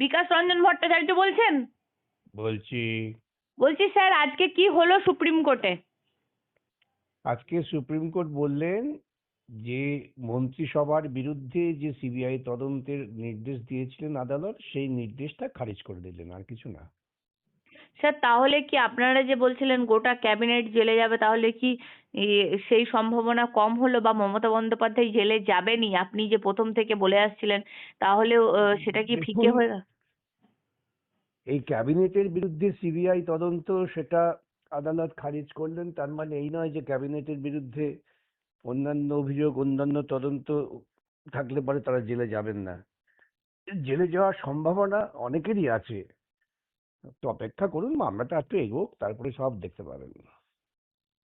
বিকাশ রঞ্জন ভট্টাচার্য বলছেন? বলছি। বলছি স্যার আজকে কি হলো সুপ্রিম কোর্টে? আজকে সুপ্রিম কোর্ট বললেন যে মন্ত্রিসভার বিরুদ্ধে যে সিবিআই তদন্তের নির্দেশ দিয়েছিলেন আদালত সেই নির্দেশটা খারিজ করে দিলেন আর কিছু না। স্যার তাহলে কি আপনারা যে বলছিলেন গোটা ক্যাবিনেট জেলে যাবে তাহলে কি সেই সম্ভাবনা কম হলো বা মমতা বন্দ্যোপাধ্যায় জেলে যাবেনই? আপনি যে প্রথম থেকে বলে আসছিলেন তাহলে সেটা কি ফিকে হয়ে এই ক্যাবিনেটের বিরুদ্ধে সিবিআই তদন্ত, সেটা আদালত খারিজ করলেন। তার মানে এই নয় যে ক্যাবিনেটের বিরুদ্ধে অন্যান্য অভিযোগ, অন্যান্য তদন্ত থাকলে পরে তারা জেলে যাবেন না। জেলে যাওয়ার সম্ভাবনা অনেকেরই আছে। তো অপেক্ষা করুন মামলাটা একটু এগোক, তারপরে সব দেখতে পাবেন।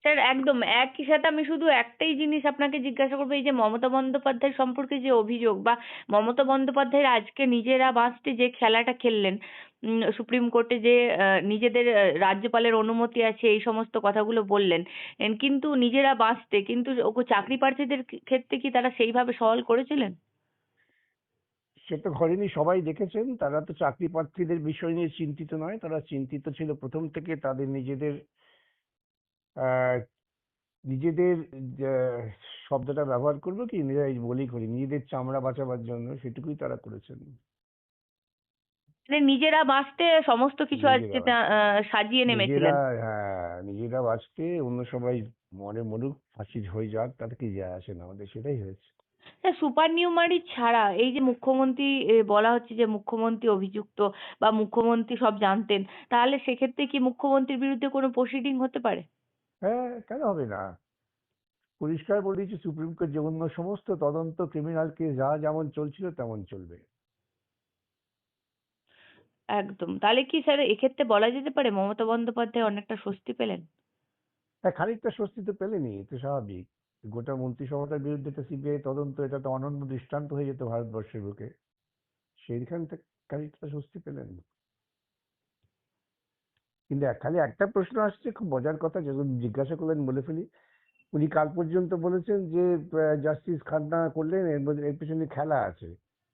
স্যার একদম একই সাথে আমি শুধু একটাই জিনিস আপনাকে জিজ্ঞাসা করব এই যে মমতা বন্দ্যোপাধ্যায় সম্পর্কে যে অভিযোগ বা মমতা বন্দ্যোপাধ্যায়ের আজকে নিজেরা বাঁচতে যে খেলাটা খেললেন উম, সুপ্রিম কোর্টে যে আহ, নিজেদের রাজ্যপালের অনুমতি আছে এই সমস্ত কথাগুলো বললেন কিন্তু নিজেরা বাঁচতে কিন্তু চাকরি প্রার্থীদের ক্ষেত্রে কি তারা সেইভাবে সওয়াল করেছিলেন? সে তো ঘরেনি সবাই দেখেছেন তারা তো চাকরি প্রার্থীদের বিষয় নিয়ে চিন্তিত নয় তারা চিন্তিত ছিল প্রথম থেকে তাদের নিজেদের আহ, নিজেদের শব্দটা ব্যবহার করব কি? নিজেরাই বলি করি। নিজেদের চামড়া বাঁচাবার জন্য সেটুকুই তারা করেছেন। মানে নিজেরা বাঁচতে সমস্ত কিছু আজকে সাজিয়ে নেমেছিলেন। হ্যাঁ নিজেরা বাঁচতে অন্য সবাই মনে মরুক ফাঁসি হয়ে যাক তাতে কি যায় আসে না। আমাদের সেটাই হয়েছে। সুপার নিউমারি ছাড়া এই যে মুখ্যমন্ত্রী বলা হচ্ছে যে মুখ্যমন্ত্রী অভিযুক্ত বা মুখ্যমন্ত্রী সব জানতেন তাহলে সেক্ষেত্রে কি মুখ্যমন্ত্রীর বিরুদ্ধে কোনো প্রসিডিং হতে পারে? হ্যাঁ কেন হবে না? পরিষ্কার বলে দিয়েছে সুপ্রিম কোর্ট যে অন্য সমস্ত তদন্ত ক্রিমিনাল কেস যা যেমন চলছিল তেমন চলবে। একদম। তাহলে কি স্যার এক্ষেত্রে বলা যেতে পারে মমতা বন্দ্যোপাধ্যায় অনেকটা স্বস্তি পেলেন? হ্যাঁ খানিকটা স্বস্তি তো পেলেনি এ তো স্বাভাবিক। গোটা মন্ত্রিসভাটার বিরুদ্ধে একটা সিবিআই তদন্ত এটা তো অনন্য দৃষ্টান্ত হয়ে যেত ভারতবর্ষের বুকে। সেইখান থেকে খানিকটা স্বস্তি পেলেন। কিন্তু খালি একটা প্রশ্ন আসছে, খুব মজার কথা যখন জিজ্ঞাসা করলেন বলে ফেলি। উনি কাল পর্যন্ত বলেছেন যে জাস্টিস খান্না করলেন, এর মধ্যে, এর পেছনে খেলা আছে।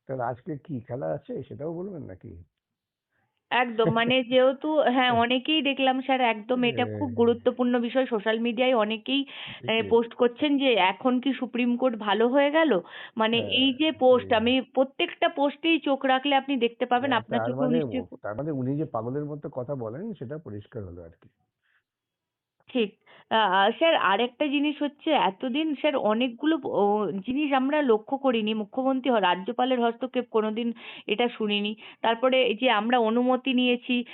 তাহলে আজকে কি খেলা আছে সেটাও বলবেন নাকি? একদম মানে যেহেতু হ্যাঁ অনেকেই দেখলাম স্যার একদম এটা খুব হ্যাঁ। গুরুত্বপূর্ণ বিষয় সোশ্যাল মিডিয়ায় অনেকেই post পোস্ট করছেন যে এখন কি সুপ্রিম কোর্ট ভালো হয়ে গেল? মানে হ্যাঁ, এই যে পোস্ট হ্যাঁ। আমি প্রত্যেকটা পোস্টেই চোখ রাখলে আপনি দেখতে পাবেন হ্যাঁ, আপনার চোখেও মানে নিশ্চয়ই তার মানে উনি যে পাগলের মতো কথা বলেন সেটা পরিষ্কার হলো আর কি। ঠিক। আহ, স্যার আরেকটা জিনিস হচ্ছে এতদিন স্যার অনেকগুলো জিনিস আমরা লক্ষ্য করিনি। মুখ্যমন্ত্রী রাজ্যপালের হস্তক্ষেপ কোনোদিন এটা শুনিনি। তারপরে এই যে আমরা অনুমতি নিয়েছি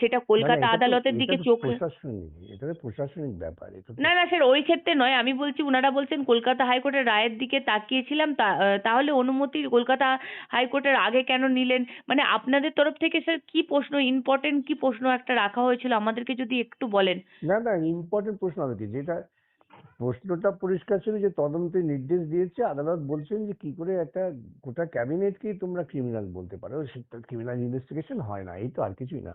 সেটা কলকাতা আদালতের দিকে চোখ প্রশাসনিক এটা তো প্রশাসনিক ব্যাপার না না স্যার ওই ক্ষেত্রে নয়। আমি বলছি ওনারা বলছেন কলকাতা হাইকোর্টের রায়ের দিকে তাকিয়েছিলাম তা- তাহলে অনুমতি কলকাতা হাইকোর্টের আগে কেন নিলেন? মানে আপনাদের তরফ থেকে স্যার কি প্রশ্ন ইম্পর্টেন্ট কি প্রশ্ন একটা রাখা হয়েছিল? আমাদেরকে যদি একটু বলেন। না না ইম্পর্টেন্ট প্রশ্ন হবে কি যেটা প্রশ্নটা পরিষ্কার ছিল যে তদন্তের নির্দেশ দিয়েছে আদালত বলছেন যে কি করে একটা গোটা ক্যাবিনেটকেই তোমরা ক্রিমিনাল বলতে পারো। সেটা ক্রিমিনাল ইনভেস্টিগেশন হয় না এই তো আর কিছুই না।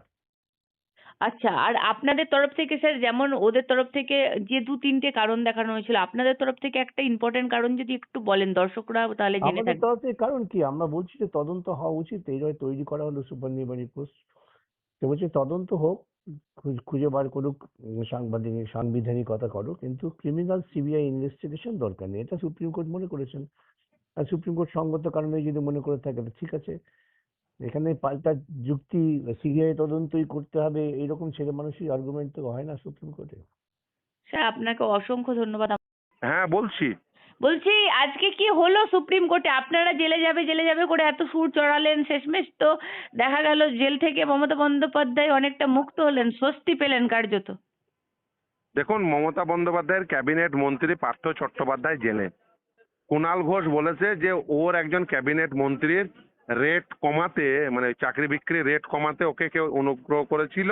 আচ্ছা আর আপনাদের তরফ থেকে স্যার যেমন ওদের তরফ থেকে যে দু তিনটে কারণ দেখানো হয়েছিল আপনাদের তরফ থেকে একটা ইম্পর্টেন্ট কারণ যদি একটু বলেন দর্শকরা তাহলে জেনে আমাদের থাকবে তরফ থেকে কারণ কি? আমরা বলছি যে তদন্ত হওয়া উচিত এই জন্য তৈরি করা হলো সুপার নির্বাহী পোস্ট। তো বলছে তদন্ত হোক খুঁজে বার করুক সাংবাদিক সাংবিধানিকতা করুক কিন্তু ক্রিমিনাল সিবিআই ইনভেস্টিগেশন দরকার নেই। এটা সুপ্রিম কোর্ট মনে করেছেন। আর সুপ্রিম কোর্ট সঙ্গত কারণে যদি মনে করে থাকে তো ঠিক আছে। এখানে পাল্টা যুক্তি সিবিআই তদন্তই করতে হবে এরকম ছেলে মানুষই আর্গুমেন্ট তো হয় না সুপ্রিম কোর্টে স্যার আপনাকে অসংখ্য ধন্যবাদ। হ্যাঁ বলছি। বলছি, আজকে কি হলো সুপ্রিম কোর্টে? আপনারা জেলে যাবে জেলে যাবে করে এত সুর চড়ালেন শেষমেশ তো। দেখা গেল জেল থেকে মমতা বন্দ্যোপাধ্যায় অনেকটা মুক্ত হলেন, স্বস্তি পেলেন কার্যত। দেখুন, মমতা বন্দ্যোপাধ্যায়ের ক্যাবিনেট মন্ত্রী পার্থ চট্টোপাধ্যায় জেলে। কুণাল ঘোষ বলেছে যে ওর একজন ক্যাবিনেট মন্ত্রীর রেট কমাতে মানে চাকরি বিক্রি রেট কমাতে ওকে কেউ অনুগ্রহ করেছিল।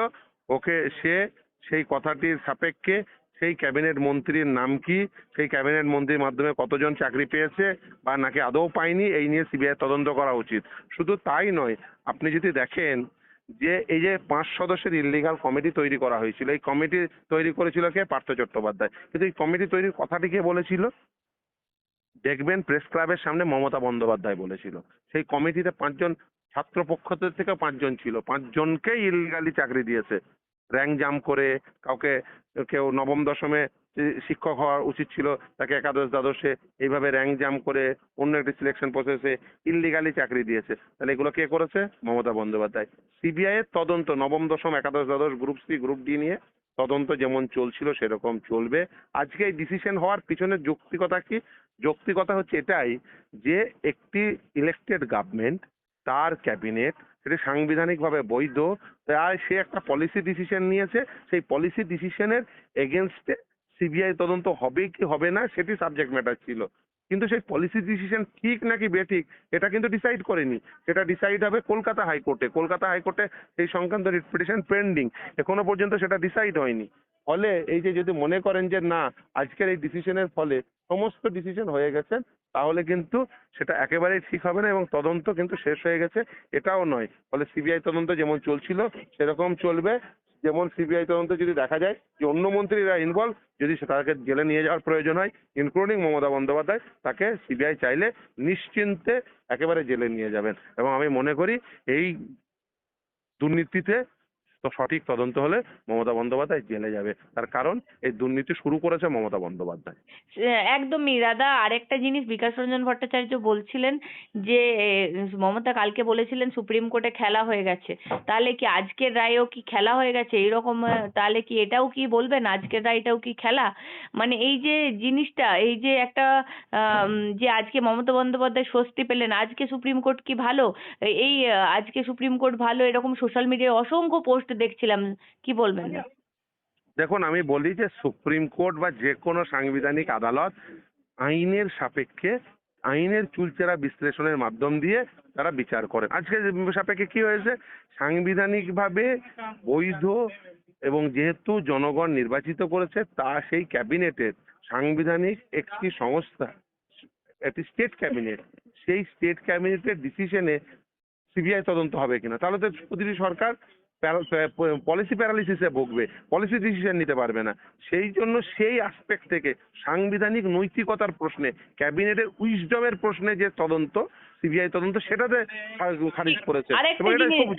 ওকে সে সেই কথাটির সাপেক্ষে সেই ক্যাবিনেট মন্ত্রীর নাম কি? সেই ক্যাবিনেট মন্ত্রীর মাধ্যমে কতজন চাকরি পেয়েছে বা নাকি আদৌ পায়নি? এই নিয়ে সিবিআই তদন্ত করা উচিত। শুধু তাই নয়, আপনি যদি দেখেন যে এই যে পাঁচ সদস্যের ইলিগাল কমিটি তৈরি করা হয়েছিল, এই কমিটি তৈরি করেছিল কে? পার্থ চট্টোপাধ্যায়। কিন্তু এই কমিটি তৈরির কথাটি কে বলেছিল? দেখবেন প্রেস ক্লাবের সামনে মমতা বন্দ্যোপাধ্যায় বলেছিল। সেই কমিটিতে পাঁচজন ছাত্রপক্ষ থেকে পাঁচজন ছিল। পাঁচজনকেই ইলিগালি চাকরি দিয়েছে। র্যাঙ্ক জাম্প করে কাউকে কেউ নবম দশমে শিক্ষক হওয়া উচিত ছিল, তাকে একাদশ দ্বাদশে এইভাবে র্যাঙ্ক জাম্প করে অন্য একটি সিলেকশন প্রসেসে ইলিগালি চাকরি দিয়েছে। তাহলে এগুলো কে করেছে? মমতা বন্দ্যোপাধ্যায়। সিবিআই এর তদন্ত, নবম দশম, একাদশ দ্বাদশ গ্রুপ সি গ্রুপ ডি নিয়ে তদন্ত যেমন চলছিল, সেরকম চলবে। আজকে এই ডিসিশন হওয়ার পিছনে যৌক্তিকতা কি? যৌক্তিকতা হচ্ছে এটাই যে একটি ইলেকটেড গভর্নমেন্ট তার ক্যাবিনেট সেটি সাংবিধানিকভাবে বৈধ। তাই সে একটা পলিসি ডিসিশন নিয়েছে। সেই পলিসি ডিসিশনের এগেনস্টে সিবিআই তদন্ত হবে কি হবে না সেটি সাবজেক্ট ম্যাটার ছিল। কিন্তু সেই পলিসি ডিসিশন ঠিক নাকি বেঠিক, এটা কিন্তু ডিসাইড করেনি। সেটা ডিসাইড হবে কলকাতা হাইকোর্টে। কলকাতা হাইকোর্টে সেই সংক্রান্ত রিট পিটিশন পেন্ডিং এখনও পর্যন্ত সেটা ডিসাইড হয়নি। ফলে এই যে যদি মনে করেন যে না, আজকের এই ডিসিশনের ফলে সমস্ত ডিসিশন হয়ে গেছে তাহলে কিন্তু সেটা একেবারেই ঠিক হবে না এবং তদন্ত কিন্তু শেষ হয়ে গেছে, এটাও নয়। ফলে সিবিআই তদন্ত যেমন চলছিল, সেরকম চলবে। যেমন সিবিআই তদন্ত যদি দেখা যায় যে অন্য মন্ত্রীরা ইনভলভ যদি তাকে জেলে নিয়ে যাওয়ার প্রয়োজন হয় ইনক্লুডিং মমতা বন্দ্যোপাধ্যায়, তাকে সিবিআই চাইলে নিশ্চিন্তে একেবারে জেলে নিয়ে যাবেন। এবং আমি মনে করি এই দুর্নীতিতে তো সঠিক তদন্ত হলে মমতা বন্দ্যোপাধ্যায় জেলে যাবে। তার কারণ এই দুর্নীতি শুরু করেছে মমতা বন্দ্যোপাধ্যায়। একদমই দাদা। আরেকটা জিনিস বিকাশ রঞ্জন ভট্টাচার্য বলছিলেন যে মমতা কালকে বলেছিলেন সুপ্রিম কোর্টে খেলা হয়ে গেছে। তাহলে কি আজকের রায়েও কি খেলা হয়ে গেছে? এরকম আহ, তাহলে কি এটাও কি বলবেন? আজকের রায়টাও কি খেলা? মানে এই যে জিনিসটা এই যে একটা যে আজকে মমতা বন্দ্যোপাধ্যায় স্বস্তি পেলেন আজকে সুপ্রিম কোর্ট কি ভালো? এই আজকে সুপ্রিম কোর্ট ভালো? এরকম সোশ্যাল মিডিয়ায় অসংখ্য পোস্ট দেখছিলাম, কি বলবেন? দেখুন, আমি বলি যে সুপ্রিম কোর্ট বা যে কোনো সাংবিধানিক আদালত আইনের সাপেক্ষে আইনের চুলচেরা বিশ্লেষণের মাধ্যম দিয়ে তারা বিচার করেন। আজকে সাপেক্ষে কি হয়েছে? সাংবিধানিকভাবে বৈধ এবং যেহেতু জনগণ নির্বাচিত করেছে, তা সেই ক্যাবিনেটের সাংবিধানিক একটি সংস্থা, একটি স্টেট ক্যাবিনেট, সেই স্টেট ক্যাবিনেটের ডিসিশনে সিবিআই তদন্ত হবে কিনা? তাহলে তো প্রতিটি সরকার পলিসি প্যারালিসিসে ভুগবে পলিসি ডিসিশন নিতে পারবে না। সেই জন্য সেই আসপেক্ট থেকে সাংবিধানিক নৈতিকতার প্রশ্নে ক্যাবিনেটের উইজডমের প্রশ্নে যে তদন্ত সিবিআই তদন্ত সেটাতে খারিজ করেছে। এবং এটা খুব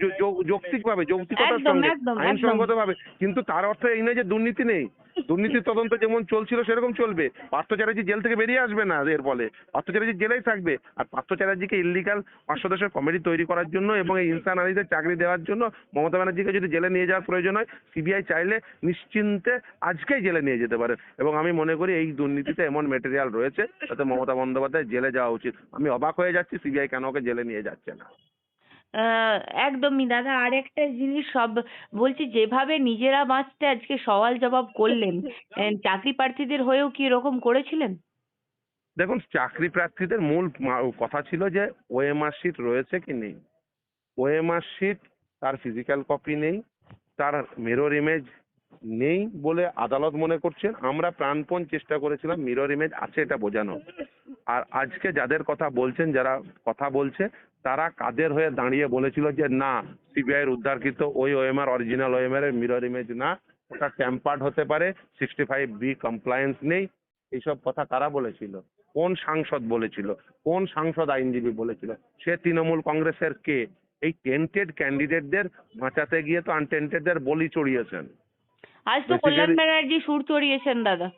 যৌক্তিকভাবে যৌক্তিকতার সঙ্গে আইনসঙ্গত ভাবে আইনসঙ্গতভাবে। কিন্তু তার অর্থ এই নয় যে দুর্নীতি নেই। দুর্নীতির তদন্ত যেমন চলছিল, সেরকম চলবে। পার্থ চ্যাটার্জি জেল থেকে বেরিয়ে আসবে না এর ফলে। পার্থ চ্যাটার্জি জেলেই থাকবে। আর পার্থ চ্যাটার্জিকে ইলিগাল পাঁচ সদস্যের কমিটি তৈরি করার জন্য এবং এই ইনসান আলীদের চাকরি দেওয়ার জন্য মমতা ব্যানার্জিকে যদি জেলে নিয়ে যাওয়ার প্রয়োজন হয় সিবিআই চাইলে নিশ্চিন্তে আজকেই জেলে নিয়ে যেতে পারে। এবং আমি মনে করি এই দুর্নীতিতে এমন মেটেরিয়াল রয়েছে তাতে মমতা বন্দ্যোপাধ্যায় জেলে যাওয়া উচিত। আমি অবাক হয়ে যাচ্ছি সিবিআই কেন ওকে জেলে নিয়ে যাচ্ছে না। আহ, একদমই দাদা। আরেকটা জিনিস সব বলছি যেভাবে নিজেরা বাঁচতে আজকে সওয়াল জবাব করলেন চাকরি প্রার্থীদের হয়েও কি এরকম করেছিলেন? দেখুন চাকরি প্রার্থীদের মূল কথা ছিল যে ওএমআর শিট রয়েছে কি নেই? ওএমআর শিট তার ফিজিক্যাল কপি নেই তার মিরর ইমেজ নেই বলে আদালত মনে করছেন। আমরা প্রাণপণ চেষ্টা করেছিলাম মিরর ইমেজ আছে এটা বোঝানো আর আজকে যাদের কথা বলছেন যারা কথা বলছে তারা কাদের হয়ে দাঁড়িয়ে বলেছিল যে না সিবিআই এর উদ্ধারকৃত ওই ওএমআর অরিজিনাল ওএমআর এর মিরর ইমেজ না। ওটা ট্যাম্পার্ড হতে পারে সিক্সটি ফাইভ বি কমপ্লায়েন্স নেই। এইসব কথা কারা বলেছিল? কোন সাংসদ বলেছিল? কোন সাংসদ আইনজীবী বলেছিল? সে তৃণমূল কংগ্রেসের কে? এই টেন্টেড ক্যান্ডিডেটদের বাঁচাতে গিয়ে তো আনটেন্টেডদের বলি চড়িয়েছেন। আজ তো কল্যাণ ব্যানার্জি সুর চড়িয়েছেন দাদা।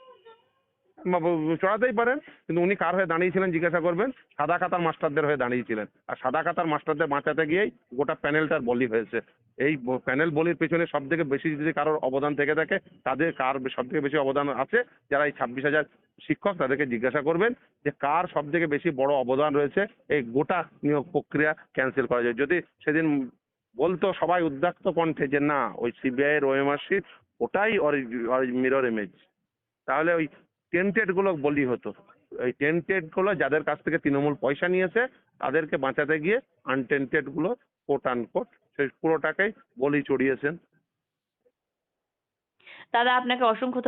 চড়াতেই পারেন, কিন্তু উনি কার হয়ে দাঁড়িয়েছিলেন জিজ্ঞাসা করবেন? সাদা খাতার মাস্টারদের হয়ে দাঁড়িয়েছিলেন। আর সাদা খাতার মাস্টারদের বাঁচাতে গিয়েই গোটা প্যানেলটার বলি হয়েছে। এই প্যানেল বলির পেছনে সব থেকে বেশি যদি কারোর অবদান থেকে থাকে, তাদের কার সব থেকে বেশি অবদান আছে? যারা এই ছাব্বিশ হাজার শিক্ষক, তাদেরকে জিজ্ঞাসা করবেন যে কার সব থেকে বেশি বড় অবদান রয়েছে? এই গোটা নিয়োগ প্রক্রিয়া ক্যান্সেল করা যায়। যদি সেদিন বলতো সবাই উদ্যাক্ত কণ্ঠে যে, না, ওই সিবিআই এর ওএমআর শিট ওটাই মিরর ইমেজ তাহলে ওই টেন্টেডগুলো বলি হতো। এই টেন্টেডগুলো যাদের কাছ থেকে তৃণমূল পয়সা নিয়েছে, তাদেরকে বাঁচাতে গিয়ে আনটেন্টেডগুলো কোট আনকোট সেই পুরোটাকেই বলি চড়িয়েছেন। দাদা, আপনাকে অসংখ্য